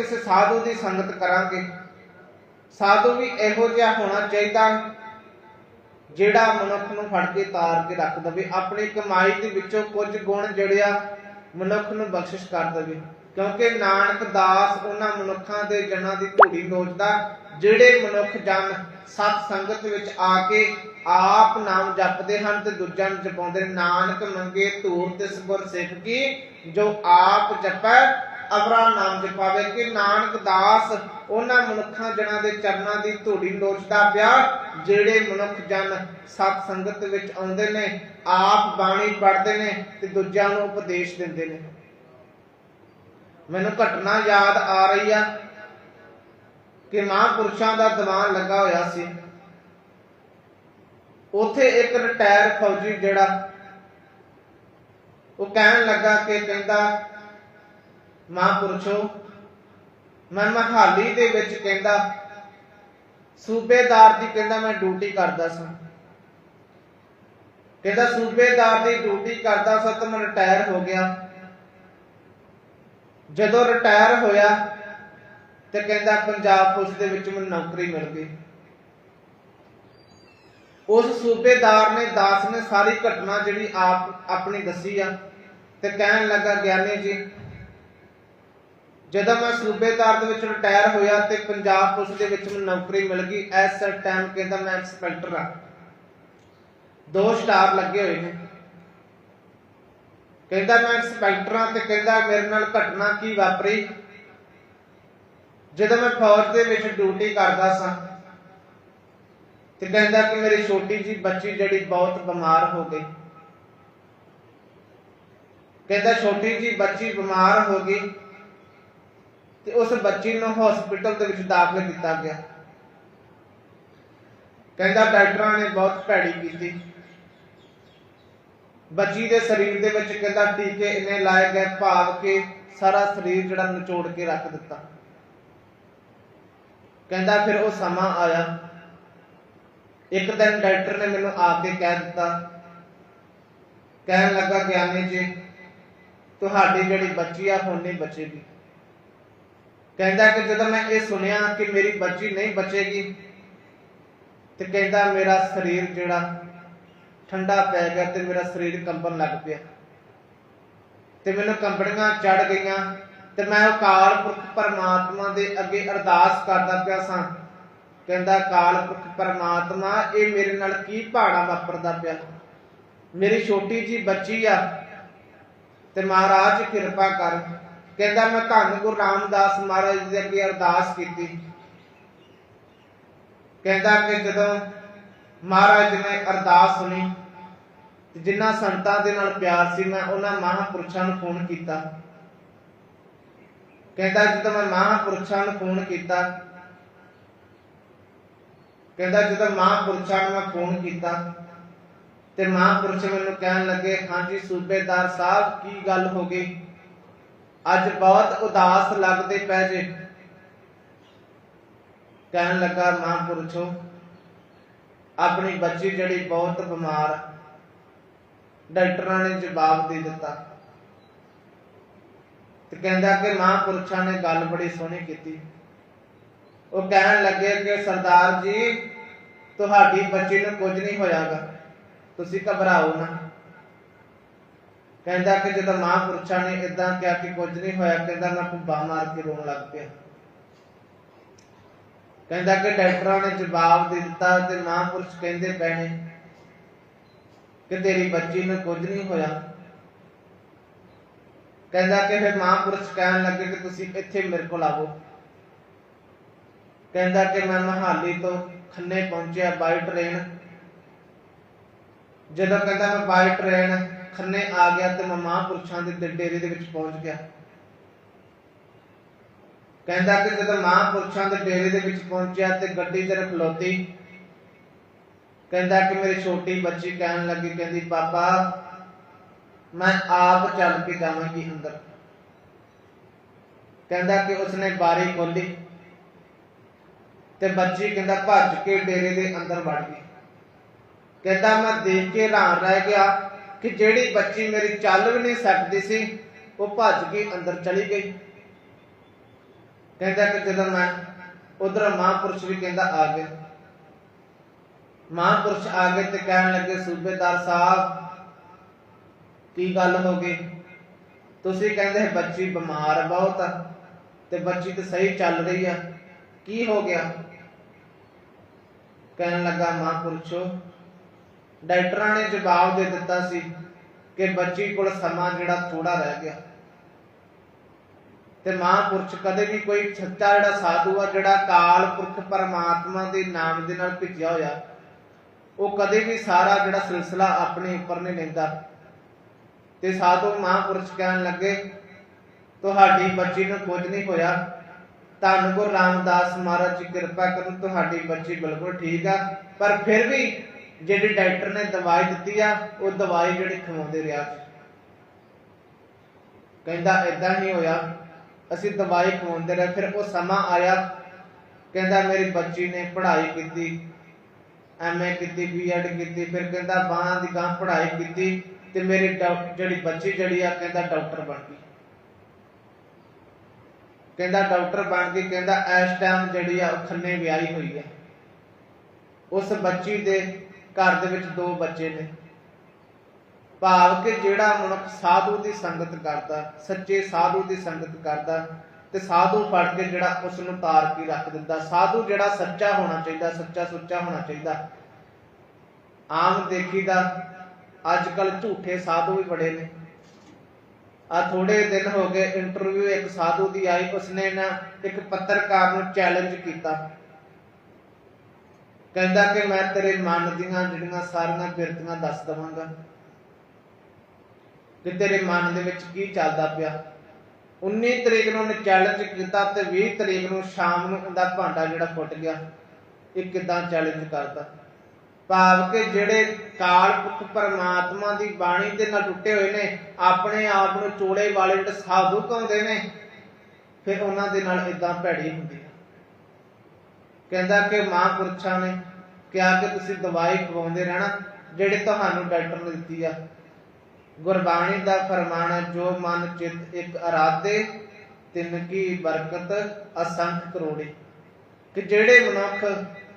ਕਿਸੇ ਸਾਧੂ ਦੀ ਸੰਗਤ ਕਰਾਂਗੇ। ਸਾਧੂ ਵੀ ਇਹੋ ਜਿਹਾ ਹੋਣਾ ਚਾਹੀਦਾ ਜਿਹੜਾ ਮਨੁੱਖ ਨੂੰ ਫੜ ਕੇ ਤਾਰ ਕੇ ਰੱਖ ਦਵੇ, ਆਪਣੀ ਕਮਾਈ ਦੇ ਵਿੱਚੋਂ ਕੁਝ ਗੁਣ ਜੜਿਆ ਮਨੁੱਖ ਨੂੰ ਬਖਸ਼ਿਸ਼ ਕਰ ਦਵੇ। ਕਿਉਂਕਿ ਨਾਨਕ ਦਾਸ ਉਹਨਾਂ ਮਨੁੱਖਾਂ ਦੇ ਜਨਾਂ ਦੀ ਧੂੜੀ ਨੋਚਦਾ, ਜਿਹੜੇ ਮਨੁੱਖ ਜਨ ਸਤ ਸੰਗਤ ਵਿੱਚ ਆ ਕੇ ਆਪ ਨਾਮ ਜਪਦੇ ਹਨ ਤੇ ਦੂਜਿਆਂ ਨੂੰ ਜਪਾਉਂਦੇ ਨਾਨਕ ਮੰਗੇ ਧੂਰ ਤਿਸ ਗੁਰ ਸਿੱਖ ਕੀ, ਜੋ ਆਪ ਜਪੈ ਅਵਰਾ ਨਾਮ ਜਪਾਵੇ ਕਿ ਨਾਨਕ ਦਾਸ ਉਹਨਾਂ ਮਨੁੱਖਾਂ ਜਨਾਂ ਦੇ ਚਰਨਾਂ ਦੀ ਧੂੜੀ ਨੋਚਦਾ ਪਿਆ, ਜਿਹੜੇ ਮਨੁੱਖ ਜਨ ਸਤ ਸੰਗਤ ਵਿੱਚ ਆਉਂਦੇ ਨੇ, ਆਪ ਬਾਣੀ ਪੜ੍ਹਦੇ ਨੇ ਤੇ ਦੂਜਿਆਂ ਨੂੰ ਉਪਦੇਸ਼ ਦਿੰਦੇ ਨੇ। ਮੈਨੂੰ ਘਟਨਾ ਯਾਦ ਆ ਰਹੀ ਆ ਕਿ ਮਹਾਂਪੁਰਸ਼ਾਂ ਦਾ ਦੀਵਾਨ ਲੱਗਾ ਹੋਇਆ ਸੀ। ਉੱਥੇ ਇੱਕ ਰਿਟਾਇਰ ਫੌਜੀ ਜਿਹੜਾ ਉਹ ਕਹਿਣ ਲੱਗਾ ਕਿ ਕਹਿੰਦਾ ਮਹਾਂਪੁਰਸ਼ੋ ਮੈਂ ਮਹਾਲੀ ਦੇ ਵਿੱਚ ਕਹਿੰਦਾ, ਸੂਬੇਦਾਰ ਦੀ ਕਹਿੰਦਾ ਮੈਂ ਡਿਊਟੀ ਕਰਦਾ ਸਾਂ। ਕਹਿੰਦਾ, ਸੂਬੇਦਾਰ ਦੀ ਡਿਊਟੀ ਕਰਦਾ ਸਾਂ ਤਾਂ ਮੈਂ ਰਿਟਾਇਰ ਹੋ ਗਿਆ। ਜਦੋਂ ਰਿਟਾਇਰ ਹੋਇਆ ਤੇ ਕਹਿੰਦਾ ਪੰਜਾਬ ਪੁਲਿਸ ਦੇ ਵਿੱਚ ਮੈਨੂੰ ਨੌਕਰੀ ਮਿਲ ਗਈ। ਉਸ ਸੂਬੇਦਾਰ ਨੇ, ਦਾਸ ਨੇ ਸਾਰੀ ਘਟਨਾ ਜਿਹੜੀ ਆਪ ਆਪਣੀ ਦੱਸੀ ਆ ਤੇ ਕਹਿਣ ਲੱਗਾ, ਗਿਆਨੀ ਜੀ ਜਦੋਂ ਮੈਂ ਸੂਬੇਦਾਰ ਦੇ ਵਿੱਚ ਰਿਟਾਇਰ ਹੋਇਆ ਤੇ ਪੰਜਾਬ ਪੁਲਿਸ ਦੇ ਵਿੱਚ ਮੈਨੂੰ ਨੌਕਰੀ ਮਿਲ ਗਈ ਐਸ ਟਾਈਮ ਕਹਿੰਦਾ ਮੈਂ ਇੰਸਪੈਕਟਰ ਆ ਦੋ ਸਟਾਰ ਲੱਗੇ ਹੋਏ ਨੇ। ਕਹਿੰਦਾ ਮੈਂ ਇੰਸਪੈਕਟਰ ਤੇ ਕਹਿੰਦਾ ਮੇਰੇ ਨਾਲ ਘਟਨਾ ਕੀ ਵਾਪਰੀ? ਜਦੋਂ ਮੈਂ ਫੌਜ ਦੇ ਵਿੱਚ ਡਿਊਟੀ ਕਰਦਾ ਸਾਂ ਤੇ ਕਹਿੰਦਾ ਕਿ ਮੇਰੀ ਛੋਟੀ ਜੀ ਬੱਚੀ ਜਿਹੜੀ ਬਹੁਤ ਬਿਮਾਰ ਹੋ ਗਈ। ਕਹਿੰਦਾ ਛੋਟੀ ਜੀ ਬੱਚੀ ਬਿਮਾਰ ਹੋ ਗਈ। ਤੇ ਉਸ ਬੱਚੀ ਨੂੰ ਹਸਪੀਟਲ ਦੇ ਵਿੱਚ ਦਾਖਲ ਕੀਤਾ ਗਿਆ। ਕਹਿੰਦਾ ਡਾਕਟਰਾਂ ਨੇ ਬਹੁਤ ਭੈੜੀ ਕੀਤੀ। ਬੱਚੀ ਦੇ ਸਰੀਰ ਦੇ ਵਿੱਚ ਕਹਿੰਦਾ ਟੀਕੇ ਇੰਨੇ ਲਾਏ ਗਏ, ਭਾਵ ਕਿ ਸਾਰਾ ਸਰੀਰ ਜਿਹੜਾ ਨਿਚੋੜ ਕੇ ਰੱਖ ਦਿੱਤਾ। ਕਹਿੰਦਾ ਫਿਰ ਉਹ ਸਮਾਂ ਆਇਆ। ਇੱਕ ਦਿਨ ਡਾਕਟਰ ਨੇ ਮੈਨੂੰ ਆ ਕੇ ਕਹਿ ਦਿੱਤਾ। ਕਹਿਣ ਲੱਗਾ, ਗਿਆਨੀ ਜੀ, ਤੁਹਾਡੀ ਜਿਹੜੀ ਬੱਚੀ ਆ, ਹੁਣ ਨਹੀਂ ਬਚੇਗੀ। ਕਹਿੰਦਾ ਕਿ ਜਦੋਂ ਮੈਂ ਇਹ ਸੁਣਿਆ ਕਿ ਮੇਰੀ ਬੱਚੀ ਨਹੀਂ ਬਚੇਗੀ, ਤੇ ਕਹਿੰਦਾ ਮੇਰਾ ਸਰੀਰ ਜਿਹੜਾ ਠੰਡਾ ਪੈ ਗਿਆ ਤੇ ਮੇਰਾ ਸਰੀਰ ਕੰਬਣ ਲੱਗ ਪਿਆ। ਤੇ ਮੈਨੂੰ ਕੰਬੜੀਆਂ ਚੜ ਗਈਆਂ ਤੇ ਮੈਂ ਉਹ ਕਾਲ ਪੁਰਖ ਪਰਮਾਤਮਾ ਦੇ ਅੱਗੇ ਅਰਦਾਸ ਕਰਦਾ ਪਿਆ ਸਾਂ। ਕਹਿੰਦਾ, ਕਾਲ ਪੁਰਖ ਪਰਮਾਤਮਾ, ਇਹ ਮੇਰੇ ਨਾਲ ਕੀ ਭਾੜਾ ਵਾਪਰਦਾ ਪਿਆ? ਮੇਰੀ ਛੋਟੀ ਜੀ ਬੱਚੀ ਆ ਤੇ ਮਹਾਰਾਜ ਕਿਰਪਾ ਕਰ ਕਹਿੰਦਾ ਮੈਂ ਧੰਨ ਗੁਰੂ ਰਾਮਦਾਸ ਮਹਾਰਾਜ ਦੇ ਅੱਗੇ ਅਰਦਾਸ ਕੀਤੀ। ਕਹਿੰਦਾ ਕਿ ਜਦੋਂ ਮਹਾਰਾਜ ਨੇ ਅਰਦਾਸ ਸੁਣੀ, ਤੇ ਜਿਨ੍ਹਾਂ ਸੰਤਾਂ ਦੇ ਨਾਲ ਪਿਆਰ ਸੀ, ਮੈਂ ਉਹਨਾਂ ਮਹਾਂਪੁਰਸ਼ਾਂ ਨੂੰ ਫੋਨ ਕੀਤਾ। ਕਹਿੰਦਾ ਜਦੋਂ ਮੈਂ ਮਹਾਂਪੁਰਸ਼ਾਂ ਨੂੰ ਫੋਨ ਕੀਤਾ, ਕਹਿੰਦਾ ਜਦੋਂ ਮਹਾਂਪੁਰਸ਼ਾਂ ਨੂੰ ਮੈਂ ਫੋਨ ਕੀਤਾ, ਤੇ ਮਹਾਂਪੁਰਸ਼ ਮੈਨੂੰ ਕਹਿਣ ਲੱਗੇ, ਹਾਂਜੀ, ਸੂਬੇਦਾਰ ਸਾਹਿਬ, ਕੀ ਗੱਲ ਹੋ ਗਈ? ਅੱਜ ਬਹੁਤ ਉਦਾਸ ਲੱਗਦੇ ਪੈ ਜੇ। ਕਹਿਣ ਲੱਗਾ ਮਹਾਂਪੁਰਸ਼ੋ ਆਪਣੀ ਬੱਚੀ ਜਿਹੜੀ ਬਹੁਤ ਬਿਮਾਰ, ਡਾਕਟਰਾਂ ਨੇ ਜਵਾਬ ਦੇ ਦਿੱਤਾ। ਤੇ ਕਹਿੰਦਾ ਕਿ ਮਹਾਂਪੁਰਸ਼ਾਂ ਨੇ ਗੱਲ ਬੜੀ ਸੋਹਣੀ ਕੀਤੀ। ਉਹ ਕਹਿਣ ਲੱਗੇ ਕਿ ਸਰਦਾਰ ਜੀ, ਤੁਹਾਡੀ ਬੱਚੀ ਨੂੰ ਕੁਝ ਨਹੀਂ ਹੋਇਆਗਾ। ਤੁਸੀਂ ਘਬਰਾਓ ਨਾ। ਕਹਿੰਦਾ ਕਿ ਜਦੋਂ ਮਹਾਂਪੁਰਸ਼ਾਂ ਨੇ ਇਦਾਂ ਕਿਹਾ ਕਿ ਕੁਝ ਨਹੀਂ ਹੋਇਆ, ਕਹਿੰਦਾ ਮੈਂ ਕੁੱਬਾ ਮਾਰ ਕੇ ਰੋਣ ਲੱਗ ਪਿਆ। ਕਹਿੰਦਾ ਕਿ ਡਾਕਟਰਾਂ ਨੇ ਜਵਾਬ ਦੇ ਦਿੱਤਾ ਤੇ ਮਹਾਂਪੁਰਸ਼ ਕਹਿੰਦੇ ਪੈਣੇ ਕਿ ਤੇਰੀ ਬੱਚੀ ਨੂੰ ਕੁਝ ਨਹੀਂ ਹੋਇਆ। ਕਹਿੰਦਾ ਕਿ ਫਿਰ ਮਹਾਂਪੁਰਸ਼ ਕਹਿਣ ਲੱਗੇ ਕਿ ਤੁਸੀਂ ਇੱਥੇ ਮੇਰੇ ਕੋਲ ਆਵੋ। ਕਹਿੰਦਾ ਕਿ ਮੈਂ ਮਹਾਲੀ ਤੋਂ ਖੰਨੇ ਪਹੁੰਚਿਆ ਬਾਈ ਟ੍ਰੇਨ। ਜਦੋਂ ਕਹਿੰਦਾ ਮੈਂ ਬਾਈ ਟ੍ਰੇਨ ਖੰਨੇ ਆ ਗਿਆ ਤੇ ਮੈਂ ਮਹਾਂਪੁਰਸ਼ਾਂ ਦੇ ਡੇਰੇ ਦੇ ਵਿੱਚ ਪਹੁੰਚ ਗਿਆ। ਕਹਿੰਦਾ ਕਿ ਜਦੋਂ ਮਹਾਂਪੁਰਸ਼ਾਂ ਦੇ ਡੇਰੇ ਦੇ ਵਿੱਚ ਪਹੁੰਚਿਆ ਤੇ ਗੱਡੀ ਤੇ ਖਲੋਤੀ ਕਹਿੰਦਾ ਕਿ ਮੇਰੀ ਛੋਟੀ ਬੱਚੀ ਕਹਿਣ ਲੱਗੀ, ਕਹਿੰਦੀ ਪਾਪਾ ਮੈਂ ਆਪ ਚੱਲ ਕੇ ਜਾਵਾਂਗੀ ਅੰਦਰ। ਕਹਿੰਦਾ ਕਿ ਉਸਨੇ ਬਾਰੀ ਖੋਲੀ ਤੇ ਬੱਚੀ ਕਹਿੰਦਾ ਭੱਜ ਕੇ ਡੇਰੇ ਦੇ ਅੰਦਰ ਵੜ ਗਈ। ਕਹਿੰਦਾ, ਮੈਂ ਦੇਖ ਕੇ ਹੈਰਾਨ ਰਹਿ ਗਿਆ ਕਿ ਜਿਹੜੀ ਬੱਚੀ ਮੇਰੀ ਚੱਲ ਵੀ ਨਹੀਂ ਸਕਦੀ ਸੀ, ਉਹ ਭੱਜ ਕੇ ਅੰਦਰ ਚਲੀ ਗਈ। ਕਹਿੰਦਾ ਕਿ ਜਦੋਂ ਮੈਂ ਉਧਰ ਮਹਾਂਪੁਰਸ਼ ਵੀ ਕਹਿੰਦਾ ਆ ਗਏ ਮਹਾਂਪੁਰਸ਼ ਆ ਗਏ ਤੇ ਕਹਿਣ ਲੱਗੇ, ਸੂਬੇਦਾਰ ਸਾਹਿਬ, ਕੀ ਗੱਲ ਹੋ ਗਈ? ਤੁਸੀਂ ਕਹਿੰਦੇ ਬੱਚੀ ਬਿਮਾਰ ਬਹੁਤ ਆ ਤੇ ਬੱਚੀ ਤੇ ਸਹੀ ਚੱਲ ਰਹੀ ਆ। ਕੀ ਹੋ ਗਿਆ? ਕਹਿਣ ਲੱਗਾ ਮਹਾਂਪੁਰਸ਼ੋ ਡਾਕਟਰਾਂ ਨੇ ਜਵਾਬ ਦੇ ਦਿੱਤਾ ਸੀ ਕਿ ਬੱਚੀ ਕੋਲ ਸਮਾਂ ਜਿਹੜਾ ਥੋੜਾ ਰਹਿ ਗਿਆ। ਤੇ ਮਹਾਂਪੁਰਸ਼ ਕਦੇ ਵੀ ਕੋਈ ਸੱਚਾ ਜਿਹੜਾ ਸਾਧੂ ਆ, ਜਿਹੜਾ ਕਾਲ ਪੁਰਖ ਪਰਮਾਤਮਾ ਦੇ ਨਾਮ ਦੇ ਨਾਲ ਭਿੱਜਿਆ ਹੋਇਆ, ਉਹ ਕਦੇ ਵੀ ਸਾਰਾ ਜਿਹੜਾ ਸਿਲਸਿਲਾ ਆਪਣੇ ਉੱਪਰ ਨਹੀਂ ਲੈਂਦਾ। ਤੇ ਸਾਧੂ ਮਹਾਂਪੁਰਸ਼ ਕਹਿਣ ਲੱਗੇ, ਤੁਹਾਡੀ ਬੱਚੀ ਨੂੰ ਕੁਝ ਨਹੀਂ ਹੋਇਆ। ਧੰਨ ਗੁਰੂ ਰਾਮਦਾਸ ਮਹਾਰਾਜ ਜੀ, ਕਿਰਪਾ ਕਰਨ ਤੁਹਾਡੀ ਬੱਚੀ ਬਿਲਕੁਲ ਠੀਕ ਆ। ਪਰ ਫਿਰ ਵੀ ਜਿਹੜੀ ਡਾਕਟਰ ਨੇ ਦਵਾਈ ਦਿੱਤੀ ਆ, ਉਹ ਦਵਾਈ ਜਿਹੜੀ ਖਵਾਉਂਦੇ ਰਿਹਾ ਕਹਿੰਦਾ ਇਦਾਂ ਨਹੀਂ ਹੋਇਆ। ਅਸੀਂ ਦਵਾਈ ਖਵਾਉਂਦੇ ਰਹੇ। ਫਿਰ ਉਹ ਸਮਾਂ ਆਇਆ। ਕਹਿੰਦਾ, ਮੇਰੀ ਬੱਚੀ ਨੇ ਪੜ੍ਹਾਈ ਕੀਤੀ। ਐਮਏ ਕੀਤੀ ਬੀਐਡ ਕੀਤੀ। ਫਿਰ ਕਹਿੰਦਾ, ਬਾਹਾਂ ਦੀ ਗਾਂ ਪੜ੍ਹਾਈ ਕੀਤੀ ਤੇ ਮੇਰੀ ਜਿਹੜੀ ਬੱਚੀ ਜਿਹੜੀ ਆ, ਕਹਿੰਦਾ, ਡਾਕਟਰ ਬਣ ਗਈ। ਕਹਿੰਦਾ, ਡਾਕਟਰ ਬਣ ਗਈ। ਕਹਿੰਦਾ, ਇਸ ਟਾਈਮ ਜਿਹੜੀ ਆ, ਉਹ ਖੰਨੇ ਵਿਆਹੀ ਹੋਈ ਹੈ ਉਸ ਬੱਚੀ ਦੇ ਘਰ ਦੇ ਵਿੱਚ ਦੋ ਬੱਚੇ ਨੇ। ਭਾਵ ਕਿ ਜਿਹੜਾ ਮਨੁੱਖ ਸਾਧੂ ਦੀ ਸੰਗਤ ਕਰਦਾ, ਸੱਚੇ ਸਾਧੂ ਦੀ ਸੰਗਤ ਕਰਦਾ, ਤੇ ਸਾਧੂ ਫੜ ਕੇ ਜਿਹੜਾ ਉਸ ਨੂੰ ਤਾਰ ਕੇ ਰੱਖ ਦਿੰਦਾ, ਸਾਧੂ ਜਿਹੜਾ ਸੱਚਾ ਹੋਣਾ ਚਾਹੀਦਾ, ਸੱਚਾ ਸੁੱਚਾ ਹੋਣਾ ਚਾਹੀਦਾ, ਆਮ ਦੇਖੀਦਾ ਅੱਜ ਕੱਲ ਝੂਠੇ ਸਾਧੂ ਵੀ ਬੜੇ ਨੇ। ਆ ਥੋੜੇ ਦਿਨ ਹੋ ਗਏ ਇੰਟਰਵਿਊ ਇੱਕ ਸਾਧੂ ਦੀ ਆਈ, ਉਸਨੇ ਨਾ ਇੱਕ ਪੱਤਰਕਾਰ ਨੂੰ ਚੈਲੰਜ ਕੀਤਾ। ਕਹਿੰਦਾ ਕਿ ਮੈਂ ਤੇਰੇ ਮਨ ਦੀਆਂ ਜਿਹੜੀਆਂ ਸਾਰੀਆਂ ਬਿਰਤੀਆਂ ਦੱਸ ਦਵਾਂਗਾ ਕਿ ਤੇਰੇ ਮਨ ਦੇ ਵਿੱਚ ਕੀ ਚੱਲਦਾ ਪਿਆ। 19 ਤਰੀਕ ਨੂੰ ਉਹਨੇ ਚੈਲੰਜ ਕੀਤਾ ਤੇ 20 ਤਰੀਕ ਨੂੰ ਸ਼ਾਮ ਨੂੰ ਉਹਦਾ ਭਾਂਡਾ ਜਿਹੜਾ ਫੁੱਟ ਗਿਆ, ਇਹ ਕਿਦਾਂ ਚੈਲੰਜ ਕਰਦਾ। ਭਾਵ ਕਿ ਜਿਹੜੇ ਕਾਲ ਪਰਮਾਤਮਾ ਦੀ ਬਾਣੀ ਦੇ ਨਾਲ ਟੁੱਟੇ ਹੋਏ ਨੇ, ਆਪਣੇ ਆਪ ਨੂੰ ਚੋਲੇ ਵਾਲੇ ਜਿਹੜੇ ਸਾਧੂ ਕਹਿੰਦੇ ਨੇ, ਫਿਰ ਉਹਨਾਂ ਦੇ ਨਾਲ ਇਦਾਂ ਭੈੜੀ ਹੁੰਦੀ। ਕਹਿੰਦਾ ਕਿ ਮਹਾਂਪੁਰਸ਼ਾਂ ਨੇ ਕਿਹਾ ਕਿ ਤੁਸੀਂ ਦਵਾਈ ਖਵਾਉਂਦੇ ਰਹਿਣਾ, ਜਿਹੜੇ ਤੁਹਾਨੂੰ ਡਾਕਟਰ ਨੇ ਦਿੱਤੀ ਆ। ਗੁਰਬਾਣੀ ਦਾ ਫਰਮਾਨ ਜੋ ਮਨ ਚਿਤ ਇੱਕ ਅਰਾਧੇ, ਤਿੰਨ ਕੀ ਬਰਕਤ, ਅਸੰਖ ਕਰੋੜੇ। ਕਿ ਜਿਹੜੇ ਮਨੁੱਖ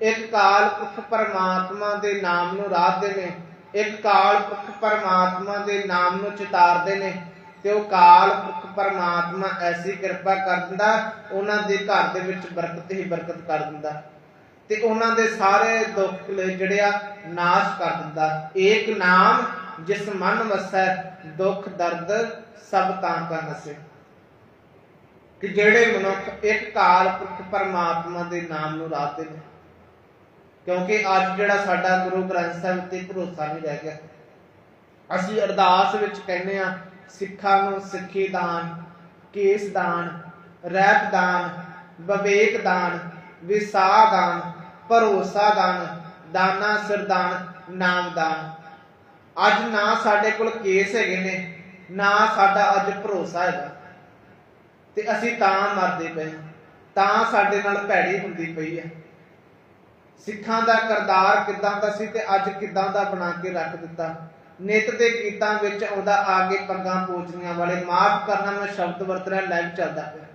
ਇੱਕ ਕਾਲ ਪੁਰਖ ਪਰਮਾਤਮਾ ਦੇ ਨਾਮ ਨੂੰ ਰਾਧਦੇ ਨੇ ਇੱਕ ਕਾਲ ਪੁਰਖ ਪਰਮਾਤਮਾ ਦੇ ਨਾਮ ਨੂੰ ਚਿਤਾਰਦੇ ਨੇ ਤੇ ਉਹ ਕਾਲ ਪੁਰਖ ਪਰਮਾਤਮਾ ਐਸੀ ਕਿਰਪਾ ਕਰ ਦਿੰਦਾ, ਉਹਨਾਂ ਦੇ ਘਰ ਦੇ ਵਿੱਚ ਬਰਕਤ ਹੀ ਬਰਕਤ ਕਰ ਦਿੰਦਾ। ਤੇ ਉਹਨਾਂ ਦੇ ਸਾਰੇ ਦੁੱਖ ਜਿਹੜੇ ਆ, ਨਾਸ਼ ਕਰ ਦਿੰਦਾ। ਏਕ ਨਾਮ ਜਿਸ ਮਨ ਵਸੈ, ਦੁੱਖ, ਦਰਦ ਸਭ ਤਾਂ ਕਾ ਨਸੇ ਕਿ ਜਿਹੜੇ ਮਨੁੱਖ ਇੱਕ ਕਾਲ ਪੁਰਖ ਪਰਮਾਤਮਾ ਦੇ ਨਾਮ ਨੂੰ ਰਾਧਦੇ ਨੇ, ਕਿਉਂਕਿ ਅੱਜ ਜਿਹੜਾ ਸਾਡਾ ਗੁਰੂ ਗ੍ਰੰਥ ਸਾਹਿਬ ਤੇ ਭਰੋਸਾ ਨਹੀਂ ਰਹਿ ਗਿਆ। ਅਸੀਂ ਅਰਦਾਸ ਵਿੱਚ ਕਹਿੰਦੇ ਆ ਸਿੱਖਾਂ ਨੂੰ ਸਿੱਖੀ ਦਾਨ, ਕੇਸ ਦਾਨ, ਰਹਿਤ ਦਾਨ, ਵਿਵੇਕ ਦਾਨ, ਵਿਸਾਹ ਦਾਨ, ਭਰੋਸਾ ਦਾਨ, ਦਾਨਾ ਸਰਦਾਨ ਨਾਮ ਦਾਨ। ਅੱਜ ਨਾ ਸਾਡੇ ਕੋਲ ਕੇਸ ਹੈਗੇ ਨੇ, ਨਾ ਸਾਡਾ ਅੱਜ ਭਰੋਸਾ ਹੈਗਾ। ਤੇ ਅਸੀਂ ਤਾਂ ਮਰਦੇ ਪਏ ਤਾਂ ਸਾਡੇ ਨਾਲ ਭੈੜੀ ਹੁੰਦੀ ਪਈ ਹੈ। ਸਿੱਖਾਂ ਦਾ ਕਰਤਾਰ ਕਿਦਾਂ ਦਾ ਸੀ ਤੇ ਅੱਜ ਕਿਦਾਂ ਦਾ ਬਣਾ ਕੇ ਰੱਖ ਦਿੱਤਾ? ਨਿਤ ਦੇ ਗੀਤਾਂ ਵਿੱਚ ਆਉਂਦਾ ਆ ਕੇ ਪੱਗਾਂ ਪੋਚਣੀਆਂ ਵਾਲੇ ਮਾਫ ਕਰਨਾ ਮੈਂ ਸ਼ਬਦ ਵਰਤ ਰਿਹਾ ਲਾਈਵ ਚੱਲਦਾ ਪਿਆ।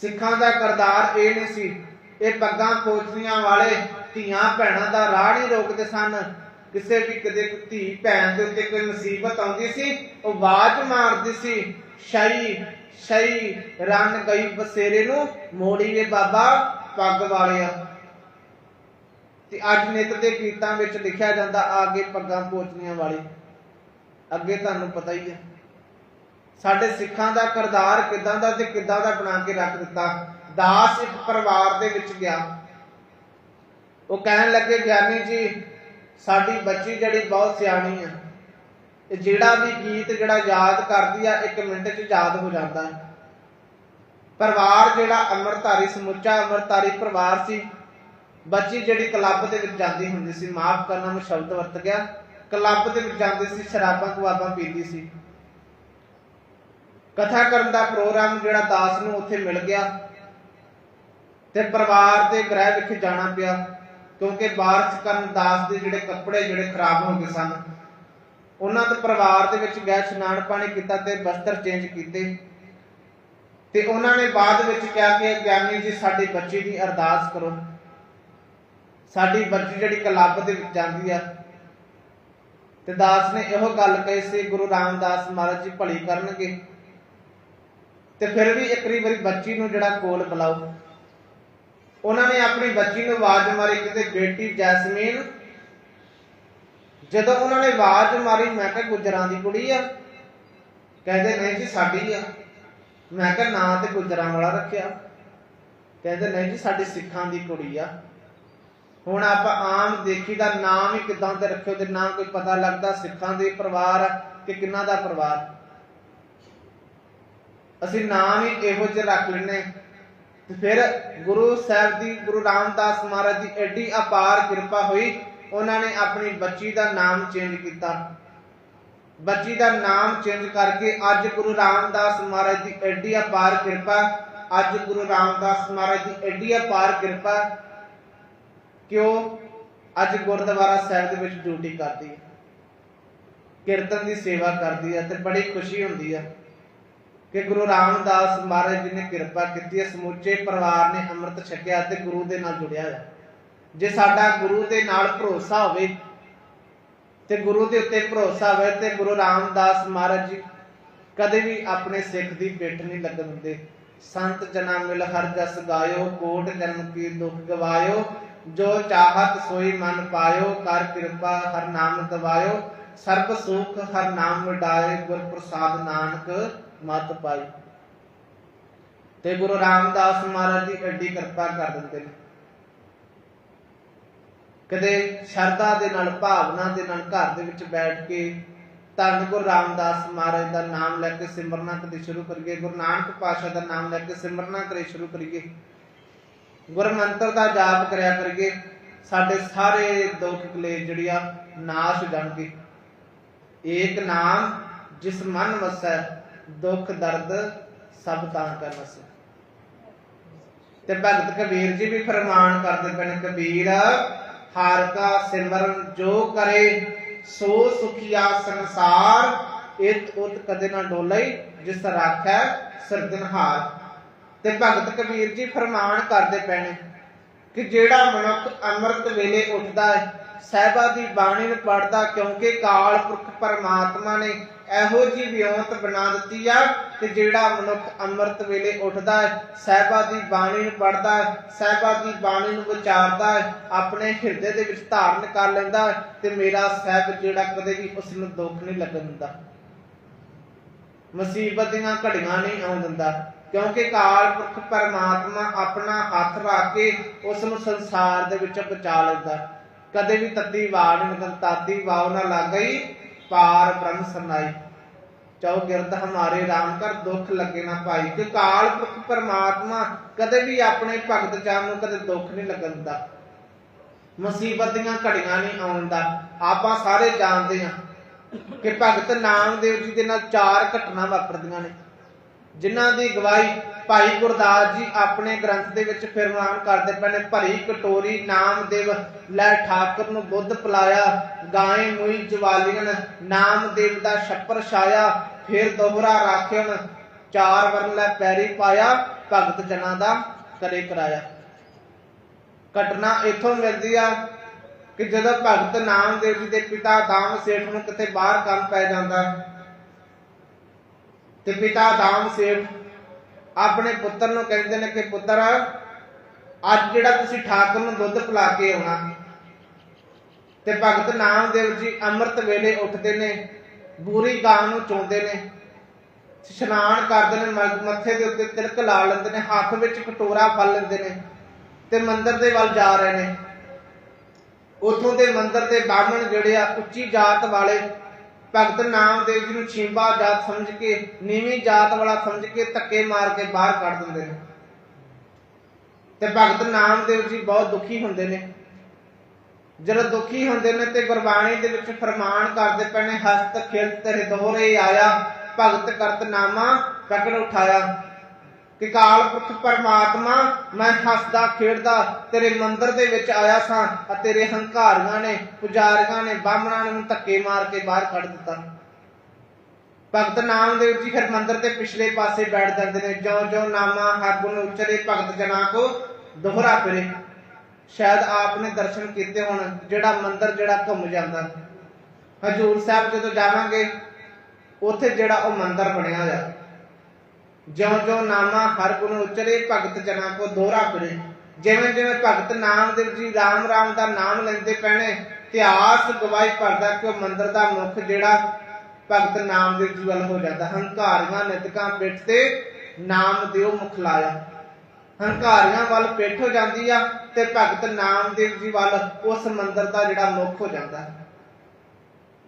ਸਿੱਖਾਂ ਦਾ ਕਰਤਾਰ ਇਹ ਨਹੀਂ ਸੀ। ਇਹ ਪੱਗਾਂ ਪੋਚਣੀਆਂ ਵਾਲੇ ਧੀਆਂ ਭੈਣਾਂ ਦਾ ਰਾਹ ਨਹੀਂ ਰੋਕਦੇ ਸਨ। ਕਿਸੇ ਵੀ ਕਦੇ ਧੀ ਭੈਣ ਦੇ ਉੱਤੇ ਕੋਈ ਮੁਸੀਬਤ ਆਉਂਦੀ ਸੀ, ਉਹ ਆਵਾਜ਼ ਮਾਰਦੀ ਸੀ, ਸ਼ਈ ਸ਼ਈ, ਰਨ ਗਈ ਬਸੇਰੇ ਨੂੰ, ਮੋੜੀ ਵੇ ਬਾਬਾ, ਪੱਗ ਵਾਲਿਆ। ਤੇ ਅੱਜ ਨਿਤ ਦੇ ਕੀਰਤਾਂ ਵਿੱਚ ਲਿਖਿਆ ਜਾਂਦਾ, ਆਗੇ ਪੱਗਾਂ ਪੋਚਣੀਆਂ ਵਾਲੇ। ਅੱਗੇ ਤੁਹਾਨੂੰ ਪਤਾ ਹੀ ਹੈ ਸਾਡੇ ਸਿੱਖਾਂ ਦਾ ਕਰਤਾਰ ਕਿਦਾਂ ਦਾ ਤੇ ਕਿਦਾਂ ਦਾ ਬਣਾ ਕੇ ਰੱਖ ਦਿੱਤਾ। ਦਾਸ ਇੱਕ ਪਰਿਵਾਰ ਦੇ ਵਿੱਚ ਗਿਆ। ਉਹ ਕਹਿਣ ਲੱਗੇ, ਗਿਆਨੀ ਜੀ, ਸਾਡੀ ਬੱਚੀ ਜਿਹੜੀ ਬਹੁਤ ਸਿਆਣੀ ਆ। ਤੇ ਜਿਹੜਾ ਵੀ ਗੀਤ, ਜਿਹੜਾ ਯਾਦ ਕਰਦੀ ਆ, ਇੱਕ ਮਿੰਟ 'ਚ ਯਾਦ ਹੋ ਜਾਂਦਾ ਹੈ। ਪਰਿਵਾਰ ਜਿਹੜਾ ਅਮਰਤਾਰੀ ਸਮੁੱਚਾ ਅਮਰਤਾਰੀ ਪਰਿਵਾਰ ਸੀ ਬੱਚੀ ਜਿਹੜੀ ਕਲੱਬ ਦੇ ਵਿੱਚ ਜਾਂਦੀ ਹੁੰਦੀ ਸੀ, ਮਾਫ ਕਰਨਾ ਮੈਂ ਸ਼ਬਦ ਵਰਤ ਗਿਆ। ਕਲੱਬ ਦੇ ਵਿੱਚ ਜਾਂਦੀ ਸੀ, ਸ਼ਰਾਬਾਂ ਕਵਾਬਾਂ ਪੀਂਦੀ ਸੀ। ਕਥਾ ਕਰਨ ਦਾ ਪ੍ਰੋਗਰਾਮ ਜਿਹੜਾ ਦਾਸ ਨੂੰ ਉੱਥੇ ਮਿਲ ਗਿਆ ਤੇ ਪਰਿਵਾਰ ਦੇ ਗ੍ਰਹਿ ਵਿਖੇ ਜਾਣਾ ਪਿਆ, ਕਿਉਂਕਿ ਬਾਰਿਸ਼ ਕਰਨ ਦਾਸ ਦੇ ਜਿਹੜੇ ਕੱਪੜੇ ਜਿਹੜੇ ਖਰਾਬ ਹੋ ਗਏ ਸਨ, ਉਹਨਾਂ ਦੇ ਪਰਿਵਾਰ ਦੇ ਵਿੱਚ ਗਏ, ਇਸ਼ਨਾਨ ਪਾਣੀ ਕੀਤਾ ਤੇ ਬਸਤਰ ਚੇਂਜ ਕੀਤੇ। ਤੇ ਉਹਨਾਂ ਨੇ ਬਾਅਦ ਵਿੱਚ ਕਿਹਾ ਕਿ ਗਿਆਨੀ ਜੀ, ਸਾਡੀ ਬੱਚੀ ਦੀ ਅਰਦਾਸ ਕਰੋ। ਸਾਡੀ ਬੱਚੀ ਜਿਹੜੀ ਕਲੱਬ ਦੇ ਵਿੱਚ ਜਾਂਦੀ ਆ। ਤੇ ਦਾਸ ਨੇ ਇਹੋ ਗੱਲ ਕਹੀ ਸੀ, ਗੁਰੂ ਰਾਮਦਾਸ ਮਹਾਰਾਜ ਜੀ ਭਲੀ ਕਰਨਗੇ। ਤੇ ਫਿਰ ਵੀ ਇੱਕ ਵਾਰੀ ਬੱਚੀ ਨੂੰ ਜਿਹੜਾ ਕੋਲ ਬੁਲਾਓ। ਉਹਨਾਂ ਨੇ ਆਪਣੀ ਬੱਚੀ ਨੂੰ ਆਵਾਜ਼ ਮਾਰੀ ਕਿਤੇ ਬੇਟੀ ਜੈਸਮੀਨ, ਜਦੋਂ ਉਹਨਾਂ ਨੇ ਆਵਾਜ਼ ਮਾਰੀ, ਮੈਂ ਕਿਹਾ, ਗੁਜਰਾਂ ਦੀ ਕੁੜੀ ਆ। ਕਹਿੰਦੇ, ਨਹੀਂ ਜੀ, ਸਾਡੀ ਆ। ਮੈਂ ਕਿਹਾ, ਨਾਂ, ਤੇ ਗੁਜਰਾਂ ਵਾਲਾ ਰੱਖਿਆ। ਕਹਿੰਦੇ, ਨਹੀਂ ਜੀ, ਸਾਡੀ ਸਿੱਖਾਂ ਦੀ ਕੁੜੀ ਆ। ਹੁਣ ਆਪਾਂ ਆਮ ਦੇਖੀ ਦਾ ਨਾਮ ਹੀ ਕਿਦਾਂ ਤੇ ਰੱਖਿਓ ਤੇ ਨਾ ਕੋਈ ਪਤਾ ਲੱਗਦਾ ਸਿੱਖਾਂ ਦੇ ਪਰਿਵਾਰ ਕਿ ਕਿੰਨਾ ਦਾ ਪਰਿਵਾਰ। ਅਸੀਂ ਨਾਮ ਹੀ ਇਹੋ ਜਿਹੇ ਰੱਖ ਲੈਨੇ ਤੇ ਫਿਰ ਗੁਰੂ ਸਾਹਿਬ ਦੀ, ਗੁਰੂ ਰਾਮਦਾਸ ਮਹਾਰਾਜ ਦੀ ਐਡੀ ਅਪਾਰ ਕਿਰਪਾ ਹੋਈ, ਉਹਨਾਂ ਨੇ ਆਪਣੀ ਬੱਚੀ ਦਾ ਨਾਮ ਚੇਂਜ ਕੀਤਾ। ਬੱਚੀ ਦਾ ਨਾਮ ਚੇਂਜ ਕਰਕੇ ਅੱਜ ਗੁਰੂ ਰਾਮਦਾਸ ਮਹਾਰਾਜ ਦੀ ਐਡੀ ਅਪਾਰ ਕਿਰਪਾ, ਅੱਜ ਗੁਰੂ ਰਾਮਦਾਸ ਮਹਾਰਾਜ ਦੀ ਐਡੀ ਅਪਾਰ ਕਿਰਪਾ ਕਿ ਉਹ ਅੱਜ ਗੁਰਦੁਆਰਾ ਸਾਹਿਬ ਦੇ ਵਿੱਚ ਡਿਊਟੀ ਕਰਦੀ ਹੈ। ਕੀਰਤਨ ਦੀ ਸੇਵਾ ਕਰਦੀ ਹੈ ਤੇ ਬੜੀ ਖੁਸ਼ੀ ਹੁੰਦੀ ਹੈ ਕਿ ਗੁਰੂ ਰਾਮਦਾਸ ਮਹਾਰਾਜ ਜੀ ਨੇ ਕਿਰਪਾ ਕੀਤੀ ਹੈ। ਸਮੁੱਚੇ ਪਰਿਵਾਰ ਨੇ ਅੰਮ੍ਰਿਤ ਛਕਿਆ ਤੇ ਗੁਰੂ ਦੇ ਨਾਲ ਜੁੜਿਆ ਹੈ ਜੇ ਸਾਡਾ ਗੁਰੂ ਦੇ ਨਾਲ ਭਰੋਸਾ ਹੋਵੇ ਤੇ ਗੁਰੂ ਦੇ ਉੱਤੇ ਭਰੋਸਾ ਹੋਵੇ ਤੇ ਗੁਰੂ ਰਾਮਦਾਸ ਮਹਾਰਾਜ ਜੀ ਕਦੇ ਵੀ ਆਪਣੇ ਸਿੱਖ ਦੀ ਪਿੱਠ ਨਹੀਂ ਲੱਗਣ ਦਿੰਦੇ। ਸੰਤ ਜਨਾ ਮਿਲ ਹਰ ਜਸ ਗਾਇਓ, ਕੋਟ ਜਨਮ ਕੀ ਦੁਖ ਗਵਾਇਓ ਜੋ ਚਾਹਤ ਸੋਈ ਮਨ ਪਾਇਓ, ਕਰ ਕਿਰਪਾ ਹਰ ਨਾਮ ਦਵਾਇਓ ਸਰਬ ਸੁਖ ਹਰ ਨਾਮ ਮਿਟਾਏ ਗੁਰ ਪ੍ਰਸਾਦ ਨਾਨਕ ਮਤ ਪਾਈ। ਤੇ ਗੁਰੂ ਰਾਮਦਾਸ ਮਹਾਰਾਜ ਦੀ ਐਡੀ ਕਿਰਪਾ ਕਰ ਦਿੰਦੇ ਨੇ। ਕਦੇ ਸ਼ਰਧਾ ਦੇ ਨਾਲ, ਭਾਵਨਾ ਦੇ ਨਾਲ ਘਰ ਦੇ ਵਿੱਚ ਬੈਠ ਕੇ ਧੰਨ ਗੁਰੂ ਰਾਮਦਾਸ ਮਹਾਰਾਜ ਦਾ ਨਾਮ ਲੈ ਕੇ ਸਿਮਰਨਾ ਕਦੇ ਸ਼ੁਰੂ ਕਰੀਏ, ਗੁਰੂ ਨਾਨਕ ਪਾਤਸ਼ਾਹ ਦਾ ਨਾਮ ਲੈ ਕੇ ਸਿਮਰਨਾ ਕਰੇ ਸ਼ੁਰੂ ਕਰੀਏ। ਗੁਰ ਦਾ ਜਾਪ ਕਰਿਆ ਕਰੀਏ, ਸਾਡੇ ਸਾਰੇ ਦੁੱਖ ਕਲੇ ਜਿਹੜੀਆਂ ਨਾਸ਼ ਹੋ ਜਾਣਗੇ। ਏਕ ਨਾਮ ਜਿਸ ਮਨ ਵਸੈ, ਦੁੱਖ ਦਰਦ ਸਭ ਤਾਂ ਕਰ ਵਸੈ। ਤੇ ਭਗਤ ਕਬੀਰ ਜੀ ਵੀ ਫਰਮਾਨ ਕਰਦੇ ਪਏ ਕਬੀਰ, ਹਰ ਕਾ ਸਿਮਰਨ ਜੋ ਕਰੇ, ਸੋ ਸੁਖੀਆ ਸੰਸਾਰ, ਇਤ ਉਤ ਕਦੇ ਨਾ ਡੋਲਈ, ਜਿਸ ਰਾਖੈ ਸਿਰਜਣਹਾਰ ਤੇ ਭਗਤ ਕਬੀਰ ਜੀ ਫਰਮਾਨ ਕਰਦੇ ਪੈਣੇ ਕਿ ਜਿਹੜਾ ਮਨੁੱਖ ਅੰਮ੍ਰਿਤ ਵੇਲੇ ਉੱਠਦਾ ਹੈ, ਸਹਿਬਾ ਦੀ ਬਾਣੀ ਨੂੰ ਪੜਦਾ ਕਿਉਂਕਿ ਕਾਲ ਪੁਰਖ ਪਰਮਾਤਮਾ ਨੇ ਇਹੋ ਜੀ ਵਿਉਂਤ ਬਣਾ ਦਿੱਤੀ ਆ ਕਿ ਜਿਹੜਾ ਮਨੁੱਖ ਅੰਮ੍ਰਿਤ ਵੇਲੇ ਉੱਠਦਾ ਹੈ, ਸਹਿਬਾ ਦੀ ਬਾਣੀ ਨੂੰ ਪੜਦਾ ਹੈ, ਸਹਿਬਾ ਦੀ ਬਾਣੀ ਨੂੰ ਵਿਚਾਰਦਾ ਹੈ, ਆਪਣੇ ਹਿਰਦੇ ਦੇ ਵਿੱਚ ਧਾਰਨ ਕਰ ਲੈਂਦਾ ਤੇ ਮੇਰਾ ਸਹਿਬ ਜਿਹੜਾ ਕਦੇ ਵੀ ਉਸ ਨੂੰ ਦੁੱਖ ਨਹੀਂ ਲੱਗਣ ਦਿੰਦਾ। ਮੁਸੀਬਤ ਦੀਆਂ ਘੜੀਆਂ ਨਹੀਂ ਆਉਣ ਦਿੰਦਾ। ਕਿਉਂਕਿ ਕਾਲ ਪੁਰਖ ਪਰਮਾਤਮਾ ਆਪਣਾ ਹੱਥ ਰੱਖ ਕੇ ਉਸ ਨੂੰ ਸੰਸਾਰ ਦੇ ਵਿੱਚੋਂ ਬਚਾ ਲੈਂਦਾ। ਕਦੇ ਵੀ ਤੱਤੀ ਵਾਰ ਨਹੀਂ ਵਾਵ ਨਾ ਲੱਗ ਗਈ, ਪਾਰ ਬ੍ਰਹਮ ਸਰਨਾਈ ਚਾਹੋ ਗਿਰਦ ਹਮਾਰੇ ਰਾਮ ਕਰ ਦੁੱਖ ਲੱਗੇ ਨਾ ਭਾਈ ਕਿ ਕਾਲ ਪੁਰਖ ਪਰਮਾਤਮਾ ਕਦੇ ਵੀ ਆਪਣੇ ਭਗਤ ਜਨ ਨੂੰ ਕਦੇ ਦੁੱਖ ਨਹੀਂ ਲੱਗਣ ਦਿੰਦਾ ਮੁਸੀਬਤ ਦੀਆਂ ਘੜੀਆਂ ਨਹੀਂ ਆਉਣ ਦਾ, ਆਪਾਂ ਸਾਰੇ ਜਾਣਦੇ ਹਾਂ ਕਿ ਭਗਤ ਨਾਮਦੇਵ ਜੀ ਦੇ ਨਾਲ ਚਾਰ ਘਟਨਾ ਵਾਪਰਦੀਆਂ ਨੇ। ਜਿਨ੍ਹਾਂ ਦੀ ਗਵਾਹੀ ਭਾਈ ਗੁਰਦਾਸ ਜੀ ਆਪਣੇ ਗ੍ਰੰਥ ਦੇ ਵਿੱਚ ਫਰਮਾਨ ਕਰਦੇ ਪਏ ਨੇ, ਭਰੀ ਕਟੋਰੀ ਨਾਮਦੇਵ ਲੈ ਠਾਕਰ ਨੂੰ ਬੁੱਧ ਪਲਾਇਆ, ਗਾਏ ਮੂਈ ਜਵਾਲੀਆਂ ਨਾਮਦੇਵ ਦਾ ਛੱਪਰ ਛਾਇਆ, ਫਿਰ ਦੋਹਰਾ ਰਾਖਿਓ ਚਾਰ ਵਰਨ ਲੈ ਪੈਰੀ ਪਾਇਆ, ਭਗਤ ਜਨਾਂ ਦਾ ਕਰੇ ਕਰਾਇਆ। ਘਟਨਾ ਇਥੋਂ ਮਿਲਦੀ ਆ ਕਿ ਜਦੋਂ ਭਗਤ ਨਾਮਦੇਵ ਜੀ ਦੇ ਪਿਤਾ ਦਾਮ ਸੇਠ ਨੂੰ ਕਿਤੇ ਬਾਹਰ ਕੰਮ ਪੈ ਜਾਂਦਾ ਤੇ ਪਿਤਾ ਦਾਮ ਸੇਠ ਆਪਣੇ ਪੁੱਤਰ ਨੂੰ ਕਹਿੰਦੇ ਨੇ ਕਿ ਪੁੱਤਰ, ਅੱਜ ਜਿਹੜਾ ਤੁਸੀਂ ਠਾਕੁਰ ਨੂੰ ਦੁੱਧ ਪਿਲਾ ਕੇ ਆਉਣਾ ਤੇ ਭਗਤ ਨਾਮਦੇਵ ਜੀ ਅੰਮ੍ਰਿਤ ਵੇਲੇ ਉੱਠਦੇ ਨੇ, ਬੂਰੀ ਗਾਂ ਨੂੰ ਚੋਂਦੇ ਨੇ, ਇਸ਼ਨਾਨ ਕਰਦੇ ਨੇ ਮੱਥੇ ਦੇ ਉੱਤੇ ਤਿਲਕ ਲਾ ਲੈਂਦੇ ਨੇ, ਹੱਥ ਵਿੱਚ ਕਟੋਰਾ ਫੜ ਲੈਂਦੇ ਨੇ, ਤੇ ਮੰਦਰ ਦੇ ਵੱਲ ਜਾ ਰਹੇ ਨੇ। ਉਥੋਂ ਦੇ ਮੰਦਰ ਦੇ ਬਾਹਮਣ ਜਿਹੜੇ ਆ, ਉੱਚੀ ਜਾਤ ਵਾਲੇ ਭਗਤ ਨਾਮਦੇਵ ਜੀ ਨੂੰ ਛੀਂਬਾ ਜਾਤ ਸਮਝ ਕੇ, ਨੀਵੀਂ ਜਾਤ ਵਾਲਾ ਸਮਝ ਕੇ ਧੱਕੇ ਮਾਰ ਕੇ ਬਾਹਰ ਕੱਢ ਦਿੰਦੇ ਨੇ। ਤੇ ਭਗਤ ਨਾਮਦੇਵ ਜੀ ਬਹੁਤ ਦੁਖੀ ਹੁੰਦੇ ਨੇ। ਜਦੋਂ ਦੁਖੀ ਹੁੰਦੇ ਨੇ ਤੇ ਗੁਰਬਾਣੀ ਦੇ ਵਿੱਚ ਫਰਮਾਨ ਕਰਦੇ ਪਏ ਨੇ, ਹਸਤ ਖਿਲਤ ਹਿਦੋਰੇ ਆਇਆ, ਭਗਤ ਕਰਤ ਨਾਮਾ ਪ੍ਰਗਟ ਉਠਾਇਆ। ਕਿ ਕਾਲ ਪੁਰਖ ਪਰਮਾਤਮਾ, ਮੈਂ ਹੱਸਦਾ, ਖੇਡਦਾ, ਤੇਰੇ ਮੰਦਿਰ ਦੇ ਵਿੱਚ ਆਇਆ ਸਾਂ ਅਤੇ ਤੇਰੇ ਹੰਕਾਰੀਆਂ ਨੇ, ਪੁਜਾਰੀਆਂ ਨੇ ਬਾਹਮਣਾਂ ਨੇ ਮੈਨੂੰ ਧੱਕੇ ਮਾਰ ਕੇ ਬਾਹਰ ਕੱਢ ਦਿੱਤਾ। ਭਗਤ ਨਾਮਦੇਵ ਜੀ ਫਿਰ ਮੰਦਰ ਦੇ ਪਿਛਲੇ ਪਾਸੇ ਬੈਠ ਜਾਂਦੇ ਨੇ। ਜਿਉਂ ਜਿਉਂ ਨਾਮਾ ਹਰਗੁਣ ਉਚਰੇ, ਭਗਤ ਜਨਾ ਕੋ ਦੋਹਰਾ ਫਿਰੇ। ਸ਼ਾਇਦ ਆਪ ਨੇ ਦਰਸ਼ਨ ਕੀਤੇ ਹੋਣ, ਜਿਹੜਾ ਮੰਦਰ ਜਿਹੜਾ ਘੁੰਮ ਜਾਂਦਾ। ਹਜੂਰ ਸਾਹਿਬ ਜਦੋਂ ਜਾਵਾਂਗੇ, ਉੱਥੇ ਜਿਹੜਾ ਉਹ ਮੰਦਰ ਬਣਿਆ ਹੋਇਆ। ਜਿਉਂ ਜਿਉਂ ਨਾਮਾ ਹਰ ਗੁਣ ਉਚਰੇ ਭਗਤ ਜਨਾਂ ਕੋ ਦੋਹਰਾ ਫਿਰੇ। ਜਿਵੇਂ ਜਿਵੇਂ ਭਗਤ ਨਾਮਦੇਵ ਜੀ ਰਾਮ ਰਾਮ ਦਾ ਨਾਮ ਲੈਂਦੇ ਪੈਣੇ, ਇਤਿਹਾਸ ਗਵਾਹੀ ਭਰਦਾ ਕਿ ਉਹ ਮੰਦਰ ਦਾ ਮੁੱਖ ਜਿਹੜਾ ਭਗਤ ਨਾਮਦੇਵ ਜੀ ਵੱਲ ਹੋ ਜਾਂਦਾ। ਹੰਕਾਰੀਆਂ, ਨਿਤਕਾਂ, ਪਿੱਠ ਤੇ ਨਾਮ ਦਿਓ ਮੁਖ ਲਾਇਆ। ਹੰਕਾਰੀਆਂ ਵੱਲ ਪਿੱਠ ਹੋ ਜਾਂਦੀ ਆ ਤੇ ਭਗਤ ਨਾਮਦੇਵ ਜੀ ਵੱਲ ਉਸ ਮੰਦਰ ਦਾ ਜਿਹੜਾ ਮੁੱਖ ਹੋ ਜਾਂਦਾ।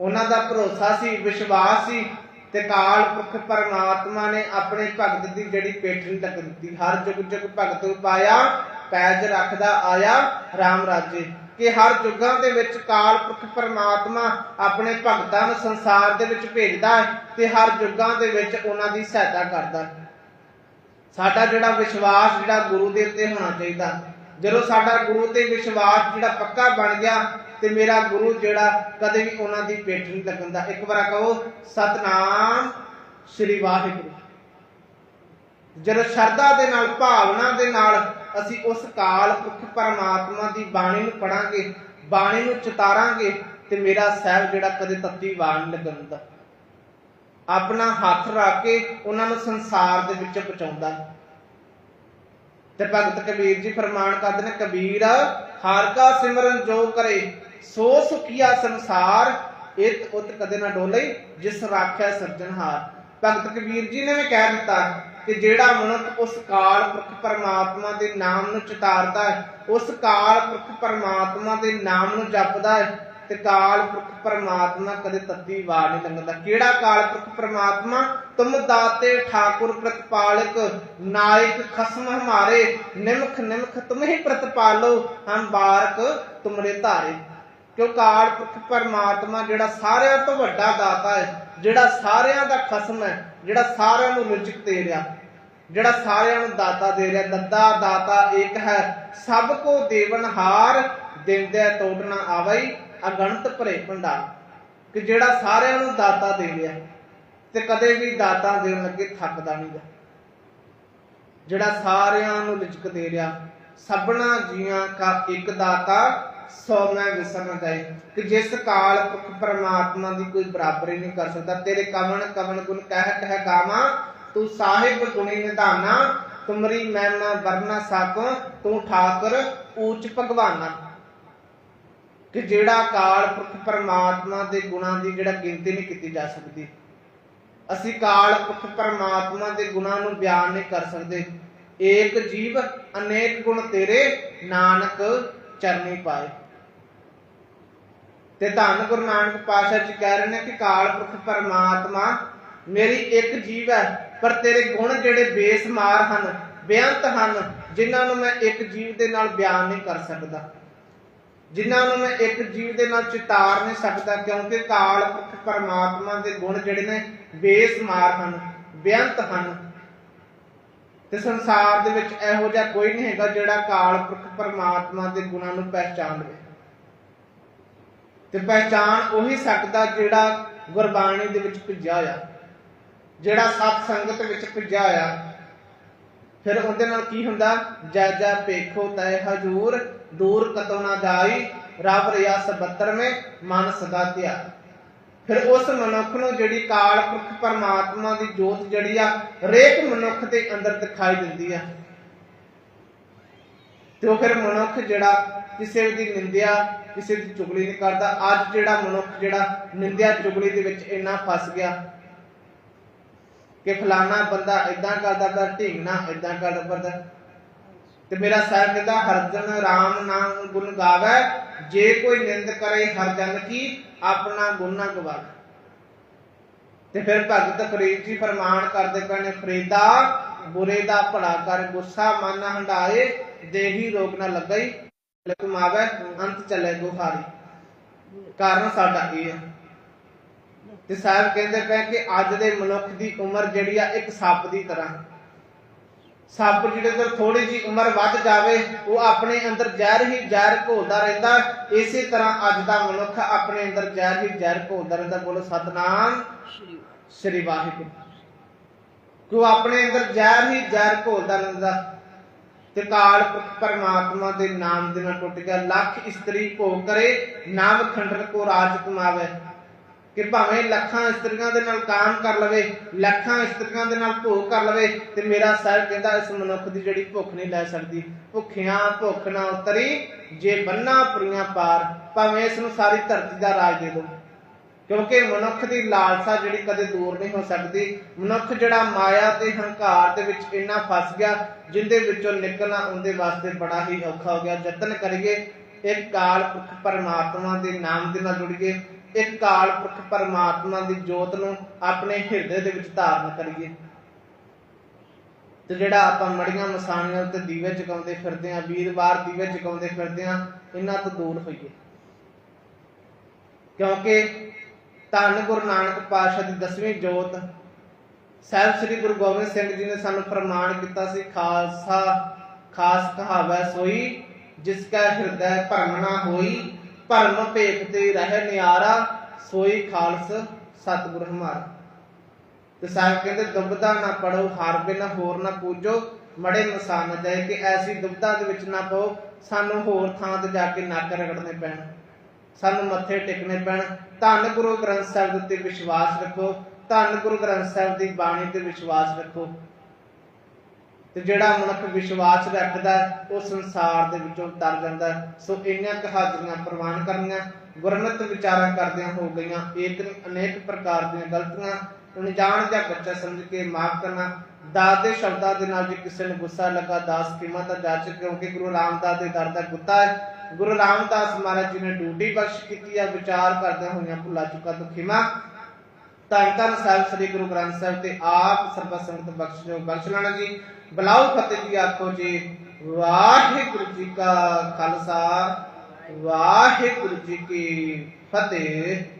ਉਹਨਾਂ ਦਾ ਭਰੋਸਾ ਸੀ, ਵਿਸ਼ਵਾਸ ਸੀ ਤੇ ਕਾਲ ਪੁਰਖ ਪਰਮਾਤਮਾ ਨੇ ਆਪਣੇ ਭਗਤ ਦੀ ਜਿਹੜੀ ਪਿੱਠ ਨਹੀਂ ਤੱਕ ਦਿੱਤੀ, ਹਰ ਜੁਗ ਜੁਗ ਭਗਤ ਪਾਇਆ, ਪੈਜ ਰੱਖਦਾ ਆਇਆ RAM ਰਾਜੇ। ਕਿ ਹਰ ਯੁੱਗਾਂ ਦੇ ਵਿੱਚ ਕਾਲ ਪੁਰਖ ਪਰਮਾਤਮਾ ਆਪਣੇ ਭਗਤਾਂ ਨੂੰ ਸੰਸਾਰ ਦੇ ਵਿੱਚ ਭੇਜਦਾ ਹੈ ਤੇ ਹਰ ਯੁੱਗਾਂ ਦੇ ਵਿੱਚ ਉਹਨਾਂ ਦੀ ਸਹਾਇਤਾ ਕਰਦਾ ਹੈ। ਸਾਡਾ ਜਿਹੜਾ ਵਿਸ਼ਵਾਸ, ਜਿਹੜਾ ਗੁਰੂ ਦੇ ਉੱਤੇ ਹੋਣਾ ਚਾਹੀਦਾ। ਜਦੋਂ ਸਾਡਾ ਗੁਰੂ ਤੇ ਵਿਸ਼ਵਾਸ ਜਿਹੜਾ ਪੱਕਾ ਬਣ ਗਿਆ ਤੇ ਮੇਰਾ ਗੁਰੂ ਜਿਹੜਾ ਕਦੇ ਵੀ ਉਹਨਾਂ ਦੀ ਪੇਟ ਨਹੀਂ ਲੱਗਦਾ ਇੱਕ ਵਾਰ ਕਹੋ, ਸਤਨਾਮ ਸ੍ਰੀ ਵਾਹਿਗੁਰੂ। ਜਦੋਂ ਸ਼ਰਧਾ ਦੇ ਨਾਲ, ਭਾਵਨਾ ਦੇ ਨਾਲ ਅਸੀਂ ਉਸ ਕਾਲ ਪੁਰਖ ਪਰਮਾਤਮਾ ਦੀ ਬਾਣੀ ਨੂੰ ਪੜਾਂਗੇ, ਬਾਣੀ ਨੂੰ ਚਿਤਾਰਾਂਗੇ ਤੇ ਮੇਰਾ ਸਾਹਿਬ ਜਿਹੜਾ ਕਦੇ ਤੱਤੀ ਵਾਰ ਨਹੀਂ ਲੱਗਦਾ ਆਪਣਾ ਹੱਥ ਰੱਖ ਕੇ ਉਹਨਾਂ ਨੂੰ ਸੰਸਾਰ ਦੇ ਵਿੱਚ ਪਹੁੰਚਾਉਂਦਾ। ਤੇ ਭਗਤ ਕਬੀਰ ਜੀ ਫਰਮਾਨ ਕਰਦੇ ਨੇ, ਕਬੀਰ, ਹਰ ਕਾ ਸਿਮਰਨ ਜੋ ਕਰੇ ਸੋ ਸੁਖੀਆ ਸੰਸਾਰ ਇਤ ਉਤ ਕਦੇ ਨਾ ਡੋਲੇ, ਜਿਸ ਰਾਖਿਆ ਸਿਰਜਣਹਾਰ ਭਗਤ ਕਬੀਰ ਜੀ ਨੇ ਵੀ ਕਹਿ ਦਿੱਤਾ ਕਿ ਜਿਹੜਾ ਮਨੁੱਖ ਉਸ ਕਾਲ ਪੁਰਖ ਪਰਮਾਤਮਾ ਦੇ ਨਾਮ ਨੂੰ ਚਿਤਾਰਦਾ ਹੈ, ਉਸ ਕਾਲ ਪੁਰਖ ਪਰਮਾਤਮਾ ਦੇ ਨਾਮ ਨੂੰ ਜਪਦਾ ਹੈ, ਤੇ ਕਾਲ ਪੁਰਖ ਪਰਮਾਤਮਾ ਕਦੇ ਤੱਤੀ ਵਾਰ ਨਹੀਂ ਲੰਘਦਾ। ਕਿਹੜਾ ਕਾਲ ਪੁਰਖ ਪਰਮਾਤਮਾ? ਤੁਮ ਦਾਤੇ ਠਾਕੁਰ ਪ੍ਰਤਪਾਲਕ, ਨਾਇਕ ਖਸਮ ਹਮਾਰੇ, ਨਿਮਖ ਨਿਮਖ ਤੁਮ ਹੀ ਪ੍ਰਤਪਾਲੋ, ਹਮ ਬਾਰਕ ਤੁਮਰੇ ਧਾਰੇ। ਕਿਉਂ ਕਾਲ ਪੁਰਖ ਪਰਮਾਤਮਾ ਜਿਹੜਾ ਸਾਰਿਆਂ ਤੋਂ ਵੱਡਾ ਦਾਤਾ ਹੈ, ਜਿਹੜਾ ਸਾਰਿਆਂ ਦਾ ਖਸਮ ਹੈ, ਜਿਹੜਾ ਸਾਰਿਆਂ ਨੂੰ ਰਿਜ਼ਕ ਦੇ ਰਿਹਾ, ਜਿਹੜਾ ਸਾਰਿਆਂ ਨੂੰ ਦਾਤਾ ਦੇ ਰਿਹਾ, ਦੱਦਾ ਦਾਤਾ ਇੱਕ ਹੈ, ਸਭ ਕੋ ਦੇਵਨਹਾਰ ਦਿੰਦੇ ਟੋਟ ਆਵਈ ਅਗਣਤ ਭਰੇ ਭੰਡਾਰ। ਕਿ ਜਿਹੜਾ ਸਾਰਿਆਂ ਨੂੰ ਦਾਤਾ ਦੇ ਰਿਹਾ, ਤੇ ਕਦੇ ਵੀ ਦਾਤਾ ਦੇਣ ਲੱਗੇ ਥੱਕਦਾ ਨਹੀਂਗਾ ਜਿਹੜਾ ਸਾਰਿਆਂ ਨੂੰ ਰਿਜ਼ਕ ਦੇ ਰਿਹਾ, ਸਭਨਾ ਜੀਆਂ ਕਾ ਇੱਕ ਦਾਤਾ ਸੋ ਮੈਂ ਵਿਸਰ ਕਿ ਜਿਸ ਕਾਲ ਪੁਖ ਪਰਮਾਤਮਾ ਦੀ ਕੋਈ ਬਰਾਬਰੀ ਨਹੀਂ ਕਰ ਸਕਦਾ, ਤੇਰੇ ਕਵਨ ਕਵਨ ਗੁਣ ਕਹਿ ਕਹਿ ਗਾਵਾਂ, ਤੂੰ ਸਾਹਿਬ ਗੁਣੀ ਨਿਧਾਨਾ, ਤੁਮਰੀ ਮਹਿਮਾ ਵਰਨਾ ਸਾਕੋ, ਤੂੰ ਠਾਕਰ ਊਚ ਭਗਵਾਨਾ। ਕਿ ਜਿਹੜਾ ਕਾਲ ਪੁਰਖ ਪਰਮਾਤਮਾ ਦੇ ਗੁਣਾਂ ਦੀ ਜਿਹੜਾ ਗਿਣਤੀ ਨਹੀਂ ਕੀਤੀ ਜਾ ਸਕਦੀ। ਅਸੀਂ ਕਾਲ ਪੁਰਖ ਪਰਮਾਤਮਾ ਦੇ ਗੁਣਾਂ ਨੂੰ ਬਿਆਨ ਨਹੀਂ ਕਰ ਸਕਦੇ। ਏਕ ਜੀਵ, ਅਨੇਕ ਗੁਣ ਤੇਰੇ, ਨਾਨਕ ਚਰਨੀ ਪਾਏ। ਤੇ ਧੰਨ ਗੁਰੂ ਨਾਨਕ ਪਾਤਸ਼ਾਹ ਜੀ ਕਹਿ ਰਹੇ ਨੇ ਕਿ ਕਾਲ ਪੁਰਖ ਪਰਮਾਤਮਾ, ਮੇਰੀ ਇੱਕ ਜੀਵ ਹੈ, ਪਰ ਤੇਰੇ ਗੁਣ ਜਿਹੜੇ ਬੇਸਮਾਰ ਹਨ, ਬੇਅੰਤ ਹਨ, ਜਿਨ੍ਹਾਂ ਨੂੰ ਮੈਂ ਇੱਕ ਜੀਵ ਦੇ ਨਾਲ ਬਿਆਨ ਨਹੀਂ ਕਰ ਸਕਦਾ। ਜਿਨ੍ਹਾਂ ਨੂੰ ਮੈਂ ਇੱਕ ਜੀਵ ਦੇ ਨਾਲ ਚਿਤਾਰ ਨਹੀਂ ਸਕਦਾ, ਕਿਉਂਕਿ ਕਾਲ ਪੁਰਖ ਪਰਮਾਤਮਾ ਦੇ ਗੁਣ ਜਿਹੜੇ ਨੇ ਬੇਸਮਾਰ ਹਨ, ਬੇਅੰਤ ਹਨ। ਤੇ ਸੰਸਾਰ ਦੇ ਵਿੱਚ ਇਹੋ ਜਿਹਾ ਕੋਈ ਨਹੀਂ ਹੈਗਾ ਜਿਹੜਾ ਕਾਲ ਪੁਰਖ ਪਰਮਾਤਮਾ ਦੇ ਗੁਣਾਂ ਨੂੰ ਪਹਿਚਾਨ ਲਵੇ। ਤੇ ਪਹਿਚਾਨ ਉਹੀ ਸਕਦਾ ਜਿਹੜਾ ਗੁਰਬਾਣੀ ਦੇ ਵਿੱਚ ਭਿੱਜਿਆ ਹੋਇਆ। ਜਿਹੜਾ ਸਤ ਸੰਗਤ ਵਿੱਚ ਭਿੱਜਿਆ ਹੋਇਆ। ਫਿਰ ਉਹਦੇ ਨਾਲ ਕੀ ਹੁੰਦਾ? ਜੈ ਜੈ ਪੇਖੋ ਤੈ ਹਜੂਰ, ਦੂਰ ਕਤੋ ਨਾ ਜਾਈ ਰੱਬ ਰਿਆ 77 ਮਨ ਸਦਾ ਧਿਆ। ਫਿਰ ਉਸ ਮਨੁੱਖ ਨੂੰ ਜਿਹੜੀ ਕਾਲ ਪੁਰਖ ਪਰਮਾਤਮਾ ਦੀ ਜੋਤ ਜਿਹੜੀ ਆ, ਹਰੇਕ ਮਨੁੱਖ ਦੇ ਅੰਦਰ ਦਿਖਾਈ ਦਿੰਦੀ ਆ। ਤੇ ਉਹ ਫਿਰ ਮਨੁੱਖ ਜਿਹੜਾ ਕਿਸੇ ਦੀ ਨਿੰਦਿਆ ਕਿਸੇ ਦੀ ਚੁਗਲੀ ਨਹੀਂ ਕਰਦਾ। ਅੱਜ ਜਿਹੜਾ ਮਨੁੱਖ, ਜਿਹੜਾ ਨਿੰਦਿਆ ਚੁਗਲੀ ਦੇ ਵਿੱਚ ਇੰਨਾ ਫਸ ਗਿਆ ਕਿ ਫਲਾਣਾ ਬੰਦਾ ਇਦਾਂ ਕਰਦਾ ਪਰ ਢੀਂਗਣਾ ਇਦਾਂ ਕਰਦਾ ਪਰ ਤੇ ਮੇਰਾ ਸਾਹਿਬ ਕਹਿੰਦਾ ਹਰਜਨ RAM ਨਾਮ ਗੁਣ ਗਾਵੇ, ਜੇ ਕੋਈ ਨਿੰਦ ਕਰੇ ਹਰਜਨ ਕੀ, ਆਪਣਾ ਗੁਣ ਨਾ ਗਵਾਵੇ। ਤੇ ਫਿਰ ਭਗਤ ਫਰੀਦ ਜੀ ਫਰਮਾਨ ਕਰਦੇ ਪਏ ਨੇ, ਫਰੀਦਾ ਬੁਰੇ ਦਾ ਭਲਾ ਕਰ, ਗੁੱਸਾ ਮਨ ਹੰਡਾਏ, ਦੇਹੀ ਰੋਗ ਨਾ ਲੱਗਈ। ਕਮਾਵੇ ਅੰਤ ਚਲੇ ਗੁਹਾਰੀ ਕਾਰਨ ਸਾਡਾ ਇਹ ਹੈ ਤੇ ਸਾਹਿਬ ਕਹਿੰਦੇ ਪਏ ਕਿ ਅੱਜ ਦੇ ਮਨੁੱਖ ਦੀ ਉਮਰ ਜਿਹੜੀ ਆ, ਇੱਕ ਸੱਪ ਦੀ ਤਰ੍ਹਾਂ। ਸੱਪ ਜਿਹੜੇ ਤੋਂ ਥੋੜੀ ਜੀ ਉਮਰ ਵੱਧ ਜਾਵੇ, ਉਹ ਆਪਣੇ ਅੰਦਰ ਜ਼ਹਿਰ ਹੀ ਜ਼ਹਿਰ ਘੋਲਦਾ ਰਹਿੰਦਾ। ਇਸੇ ਤਰ੍ਹਾਂ ਅੱਜ ਦਾ ਮਨੁੱਖ ਆਪਣੇ ਅੰਦਰ ਜ਼ਹਿਰ ਹੀ ਜ਼ਹਿਰ ਘੋਲਦਾ ਰਹਿੰਦਾ। ਬੋਲੋ, ਸਤਨਾਮ ਸ੍ਰੀ ਵਾਹਿਗੁਰੂ। ਕਿ ਆਪਣੇ ਅੰਦਰ ਜ਼ਹਿਰ ਹੀ ਜ਼ਹਿਰ ਘੋਲਦਾ ਰਹਿੰਦਾ? ਤੇ ਕਾਲ ਪਰਮਾਤਮਾ ਦੇ ਨਾਮ ਦੇ ਨਾਲ ਟੁੱਟ ਗਿਆ। ਲੱਖ ਇਸਤਰੀ ਭੋਗ ਕਰੇ, ਨਾਮ ਖੰਡਰ ਕੋ ਰਾਜ ਕਮਾਵੇ। ਕਿ ਭਾਵੇਂ ਲੱਖਾਂ ਇਸਤਰੀਆਂ ਦੇ ਨਾਲ ਕਾਮ ਕਰ ਲਵੇ, ਲੱਖਾਂ ਇਸਤਰੀਆਂ ਦੇ ਨਾਲ ਭੋਗ ਕਰ ਲਵੇ, ਤੇ ਮੇਰਾ ਸਾਹਿਬ ਕਹਿੰਦਾ, ਇਸ ਮਨੁੱਖ ਦੀ ਜਿਹੜੀ ਭੁੱਖ ਨਹੀਂ ਲੈ ਸਕਦੀ। ਭੁੱਖਿਆਂ ਭੁੱਖ ਨਾ ਉਤਰੀ, ਜੇ ਬੰਨਾ ਪੁਰੀਆਂ ਪਾਰ, ਭਾਵੇਂ ਇਸ ਨੂੰ ਸਾਰੀ ਧਰਤੀ ਦਾ ਰਾਜ ਦੇ ਦੋ ਕਿਉਂਕਿ ਮਨੁੱਖ ਦੀ ਲਾਲਸਾ ਜਿਹੜੀ ਕਦੇ ਦੂਰ ਨਹੀਂ ਹੋ ਸਕਦੀ। ਮਨੁੱਖ ਜਿਹੜਾ ਮਾਇਆ ਤੇ ਹੰਕਾਰ ਦੇ ਵਿੱਚ ਇੰਨਾ ਫਸ ਗਿਆ, ਜਿੰਦੇ ਵਿੱਚੋਂ ਨਿਕਲਣਾ ਉਹਦੇ ਵਾਸਤੇ ਬੜਾ ਹੀ ਔਖਾ ਹੋ ਗਿਆ। ਯਤਨ ਕਰੀਏ, ਇੱਕ ਕਾਲ ਪੁਰਖ ਪਰਮਾਤਮਾ ਦੇ ਨਾਮ ਦੇ ਨਾਲ ਜੁੜੀਏ ਇੱਕ ਕਾਲ ਪੁਰਖ ਪਰਮਾਤਮਾ ਦੀ ਜੋਤ ਨੂੰ ਆਪਣੇ ਹਿਰਦੇ ਦੇ ਵਿੱਚ ਧਾਰਨ ਕਰੀਏ। ਤੇ ਜਿਹੜਾ ਆਪਾਂ ਮੜੀਆਂ ਮਸਾਣੀਆਂ ਉੱਤੇ ਦੀਵੇ ਜਗਾਉਂਦੇ ਫਿਰਦੇ ਆਂ ਵੀਰਵਾਰ ਦੀਵੇ ਜਗਾਉਂਦੇ ਫਿਰਦੇ ਆਂ ਇਹਨਾਂ ਤੋਂ ਦੂਰ ਹੋਈਏ। ਕਿਉਂਕਿ ਧੰਨ ਗੁਰੂ ਨਾਨਕ ਪਾਤਸ਼ਾਹ ਦੀ ਦਸਵੀਂ ਜੋਤ। ਸਾਹਿਬ ਸ੍ਰੀ ਗੁਰੂ ਗੋਬਿੰਦ ਸਿੰਘ ਜੀ ਨੇ ਸਾਨੂੰ ਫਰਮਾਨ ਕੀਤਾ ਸੀ, ਖਾਲਸਾ, ਖਾਸ ਕਹਾਵੈ ਸੋਈ, ਜਿਸ ਕਾ ਹਿਰਦੈ ਭਰਮਣਾ ਹੋਈ, ਭਰਮ ਭੇਖ ਤੇ ਰਹਿ ਨਿਆਰਾ, ਸੋਈ ਖਾਲਸ ਸਤਿਗੁਰ ਹਮਾਰਾ। ਤੇ ਸਾਹਿਬ ਕਹਿੰਦੇ ਦੁਬਦਾ ਨਾ ਪੜੋ, ਹਰ ਬਿਨ ਹੋਰ ਨਾ ਪੂਜੋ, ਮੜੇ ਮਸਾ ਨਾ ਜਾਏ ਕਿ ਐਸੀ ਦੁਬਦਾ ਦੇ ਵਿੱਚ ਨਾ ਪਓ, ਸਾਨੂੰ ਹੋਰ ਥਾਂ ਤੇ ਜਾ ਕੇ ਨੱਕ ਰਗੜਨੇ ਪੈਣ। ਸਾਨੂੰ ਮੱਥੇ ਟੇਕਣੇ ਪੈਣ। ਧੰਨ ਗੁਰੂ ਗ੍ਰੰਥ ਸਾਹਿਬ ਦੇ ਉੱਤੇ ਵਿਸ਼ਵਾਸ ਰੱਖੋ। ਧੰਨ ਗੁਰੂ ਗ੍ਰੰਥ ਸਾਹਿਬ ਦੀ ਬਾਣੀ ਤੇ ਵਿਸ਼ਵਾਸ ਰੱਖੋ। ਤੇ ਜਿਹੜਾ ਮਨੁੱਖ ਵਿਸ਼ਵਾਸ ਰੱਖਦਾ ਉਹ ਸੰਸਾਰ ਦੇ ਵਿੱਚੋਂ ਤਰ ਜਾਂਦਾ ਸੋ ਇੰਨੀਆਂ ਕੁ ਪ੍ਰਵਾਨ ਕਰਨੀਆਂ ਗੁਰਮਤਿ ਵਿਚਾਰਾਂ ਕਰਦਿਆਂ ਹੋ ਗਈਆਂ ਇੱਕ ਅਨੇਕ ਪ੍ਰਕਾਰ ਦੀਆਂ ਗਲਤੀਆਂ। ਅਣਜਾਣ ਜਾਂ ਬੱਚਾ ਸਮਝ ਕੇ ਮਾਫ ਕਰਨਾ। ਦਾਸ ਦੇ ਸ਼ਬਦਾਂ ਦੇ ਨਾਲ ਜੇ ਕਿਸੇ ਨੂੰ ਗੁੱਸਾ ਲੱਗਾ, ਦਾਸ ਕੀਮਾ ਤਾਂ ਜਾਚ ਕਿਉਂਕਿ ਗੁਰੂ ਰਾਮਦਾਸ ਦੇ ਦਰ ਦਾ ਗੁੱਤਾ ਹੈ। ਗੁਰੂ ਰਾਮਦਾਸ ਮਹਾਰਾਜ ਜੀ ਨੇ ਡਿਊਟੀ ਬਖਸ਼ ਕੀਤੀ ਹੈ ਵਿਚਾਰ ਕਰਦਿਆਂ ਹੋਈਆਂ ਭੁੱਲਾ ਚੁੱਕਾ ਤੋਂ ਖਿਮਾ। ਧੰਨ ਧੰਨ ਸਾਹਿਬ ਸ੍ਰੀ ਗੁਰੂ ਗ੍ਰੰਥ ਸਾਹਿਬ ਤੇ ਆਪ ਸਰਬਤ ਸੰਗਤ ਬਖਸ਼ਿਓ ਬਖਸ਼ ਲੈਣਾ ਜੀ। ਬਲਾਉ ਫਤਿਹ ਦੀ ਆਖੋ ਜੀ। ਵਾਹਿਗੁਰੂ ਜੀ ਕਾ ਖਾਲਸਾ, ਵਾਹਿਗੁਰੂ ਜੀ ਕੀ ਫਤਿਹ।